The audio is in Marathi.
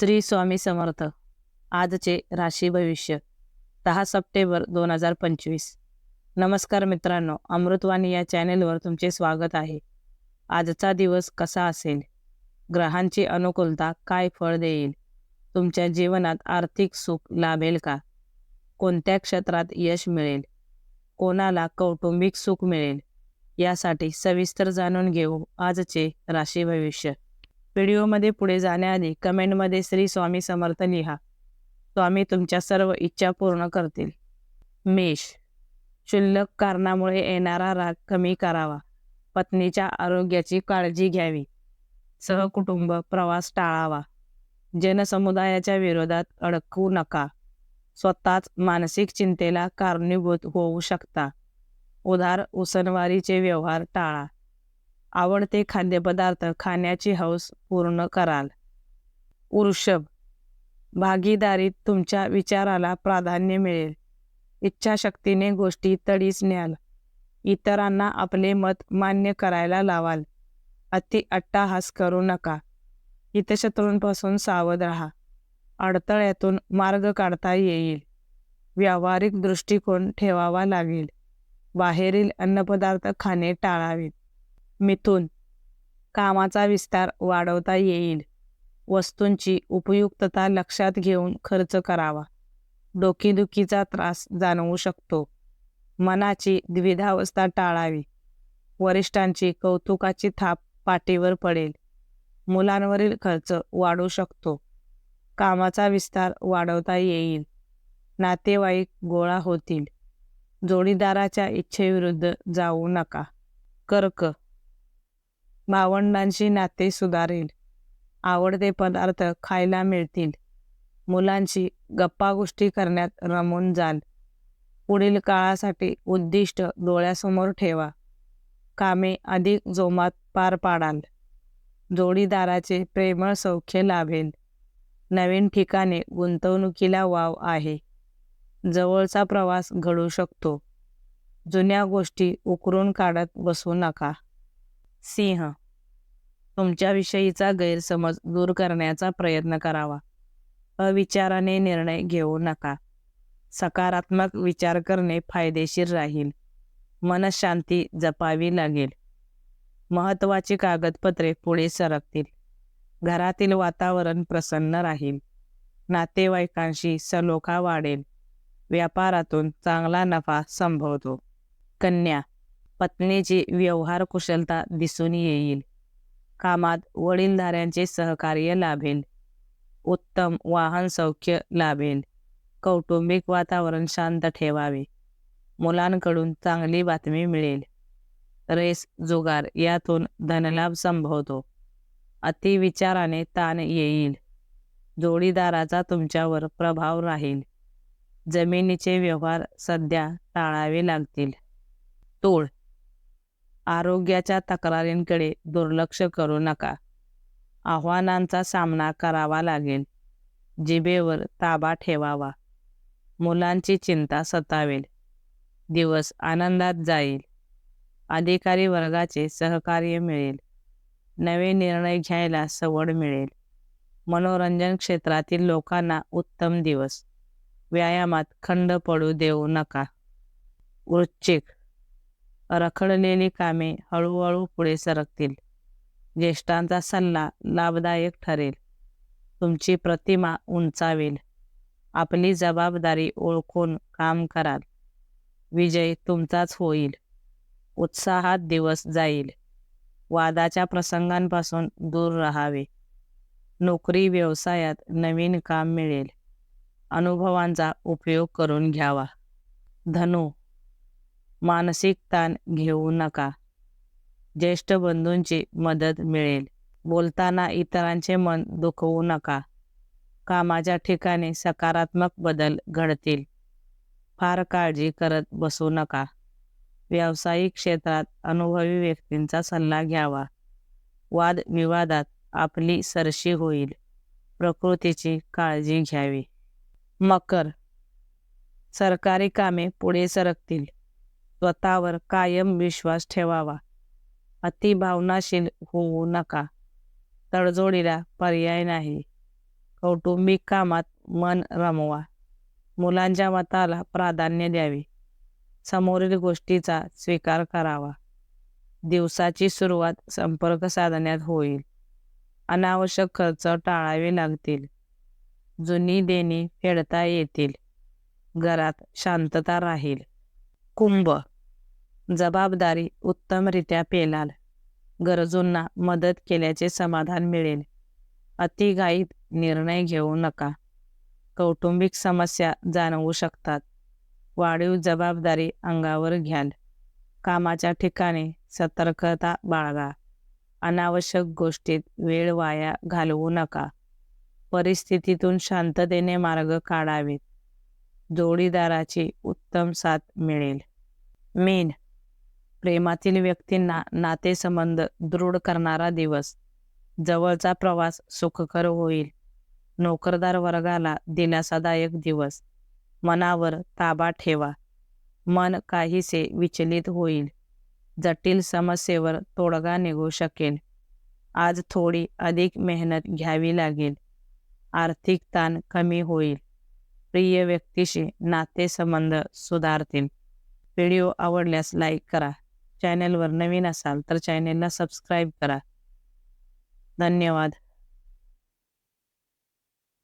श्री स्वामी समर्थ. आजचे राशी भविष्य दहा सप्टेंबर दोन हजार पंचवीस. नमस्कार मित्रांनो अमृतवाणी या चॅनेलवर तुमचे स्वागत आहे. आजचा दिवस कसा असेल? ग्रहांची अनुकूलता काय फळ देईल? तुमच्या जीवनात आर्थिक सुख लाभेल का? कोणत्या क्षेत्रात यश मिळेल? कोणाला कौटुंबिक सुख मिळेल? यासाठी सविस्तर जाणून घेऊ आजचे राशी भविष्य. व्हिडिओमध्ये पुढे जाण्याआधी कमेंटमध्ये श्री स्वामी समर्थ लिहा. स्वामी तुमच्या सर्व इच्छा पूर्ण करतील. मेष. क्षुल्लक कारणामुळे येणारा राग कमी करावा. पत्नीच्या आरोग्याची काळजी घ्यावी. सहकुटुंब प्रवास टाळावा. जनसमुदायाच्या विरोधात अडकू नका. स्वतःच मानसिक चिंतेला कारणीभूत होऊ शकता. उधार उसनवारीचे व्यवहार टाळा. आवडते खाद्यपदार्थ खाण्याची हौस पूर्ण कराल. वृषभ भागीदारीत तुमच्या विचाराला प्राधान्य मिळेल. इच्छाशक्तीने गोष्टी तडीस न्याल. इतरांना आपले मत मान्य करायला लावाल. अति अट्टाहास करू नका. हितशत्रूंपासून सावध राहा. अडथळ्यातून मार्ग काढता येईल. व्यावहारिक दृष्टिकोन ठेवावा लागेल. बाहेरील अन्नपदार्थ खाणे टाळावेत. मिथून. कामाचा विस्तार वाढवता येईल. वस्तूंची उपयुक्तता लक्षात घेऊन खर्च करावा. डोकीदुखीचा त्रास जाणवू शकतो. मनाची द्विधावस्था टाळावी. वरिष्ठांची कौतुकाची थाप पाठीवर पडेल. मुलांवरील खर्च वाढू शकतो. कामाचा विस्तार वाढवता येईल. नातेवाईक गोळा होतील. जोडीदाराच्या इच्छेविरुद्ध जाऊ नका. कर्क भावंडांशी नाते सुधारेल. आवडते पदार्थ खायला मिळतील. मुलांशी गप्पा गोष्टी करण्यात रमून जाल. पुढील काळासाठी उद्दिष्ट डोळ्यासमोर ठेवा. कामे अधिक जोमात पार पाडाल. जोडीदाराचे प्रेमळ सौख्य लाभेल. नवीन ठिकाणे गुंतवणुकीला वाव आहे. जवळचा प्रवास घडू शकतो. जुन्या गोष्टी उकरून काढत बसू नका. सिंह तुमच्याविषयीचा गैरसमज दूर करण्याचा प्रयत्न करावा. अविचाराने निर्णय घेऊ नका. सकारात्मक विचार करणे फायदेशीर राहील. मनशांती जपावी लागेल. महत्त्वाची कागदपत्रे पुढे सरकतील. घरातील वातावरण प्रसन्न राहील. नातेवाईकांशी सलोखा वाढेल. व्यापारातून चांगला नफा संभवतो. कन्या पत्नीची व्यवहार कुशलता दिसून येईल. कामात वडीलधाऱ्यांचे सहकार्य लाभेल. उत्तम वाहन सौख्य लाभेल. कौटुंबिक वातावरण शांत ठेवावे. मुलांकडून चांगली बातमी मिळेल. रेस जुगार यातून धनलाभ संभवतो. अतिविचाराने ताण येईल. जोडीदाराचा तुमच्यावर प्रभाव राहील. जमिनीचे व्यवहार सध्या टाळावे लागतील. तोळ आरोग्याच्या तक्रारींकडे दुर्लक्ष करू नका. आव्हानांचा सामना करावा लागेल. जिभेवर ताबा ठेवावा. मुलांची चिंता सतावेल. दिवस आनंदात जाईल. अधिकारी वर्गाचे सहकार्य मिळेल. नवे निर्णय घ्यायला सवड मिळेल. मनोरंजन क्षेत्रातील लोकांना उत्तम दिवस. व्यायामात खंड पडू देऊ नका. वृश्चिक रखडलेली कामे हळूहळू पुढे सरकतील. ज्येष्ठांचा सल्ला लाभदायक ठरेल. तुमची प्रतिमा उंचावेल. आपली जबाबदारी ओळखून काम कराल. विजय तुमचाच होईल. उत्साहात दिवस जाईल. वादाच्या प्रसंगांपासून दूर राहावे. नोकरी व्यवसायात नवीन काम मिळेल. अनुभवांचा उपयोग करून घ्यावा. धनु मानसिक ताण घेऊ नका. ज्येष्ठ बंधूंची मदत मिळेल. बोलताना इतरांचे मन दुखवू नका. कामाच्या ठिकाणी सकारात्मक बदल घडतील. फार काळजी करत बसू नका. व्यावसायिक क्षेत्रात अनुभवी व्यक्तींचा सल्ला घ्यावा. वाद विवादात आपली सरशी होईल. प्रकृतीची काळजी घ्यावी. मकर. सरकारी कामे पुढे सरकतील. स्वतःवर कायम विश्वास ठेवावा. अतिभावनाशील होऊ नका. तडजोडीला पर्याय नाही. कौटुंबिक कामात मन रमवा. मुलांच्या मताला प्राधान्य द्यावे. समोरील गोष्टीचा स्वीकार करावा. दिवसाची सुरुवात संपर्क साधण्यात होईल. अनावश्यक खर्च टाळावे लागतील. जुनी देणी फेडता येतील. घरात शांतता राहील. कुंभ. जबाबदारी उत्तमरित्या पेलाल. गरजूंना मदत केल्याचे समाधान मिळेल. अतिघाईत निर्णय घेऊ नका. कौटुंबिक समस्या जाणवू शकतात. वाढीव जबाबदारी अंगावर घ्याल. कामाच्या ठिकाणी सतर्कता बाळगा. अनावश्यक गोष्टीत वेळ वाया घालवू नका. परिस्थितीतून शांततेने मार्ग काढावेत. जोडीदाराची उत्तम साथ मिळेल. मेन प्रेमातील व्यक्तींना नातेसंबंध दृढ करणारा दिवस. जवळचा प्रवास सुखकर होईल. नोकरदार वर्गाला दिलासादायक दिवस. मनावर ताबा ठेवा. मन काहीसे विचलित होईल. जटिल समस्येवर तोडगा निघू शकेल. आज थोडी अधिक मेहनत घ्यावी लागेल. आर्थिक ताण कमी होईल. प्रिय व्यक्तीशी नातेसंबंध सुधारतील. व्हिडिओ आवडल्यास लाईक करा. चॅनलवर नवीन असाल तर चॅनेलला सबस्क्राईब करा. धन्यवाद.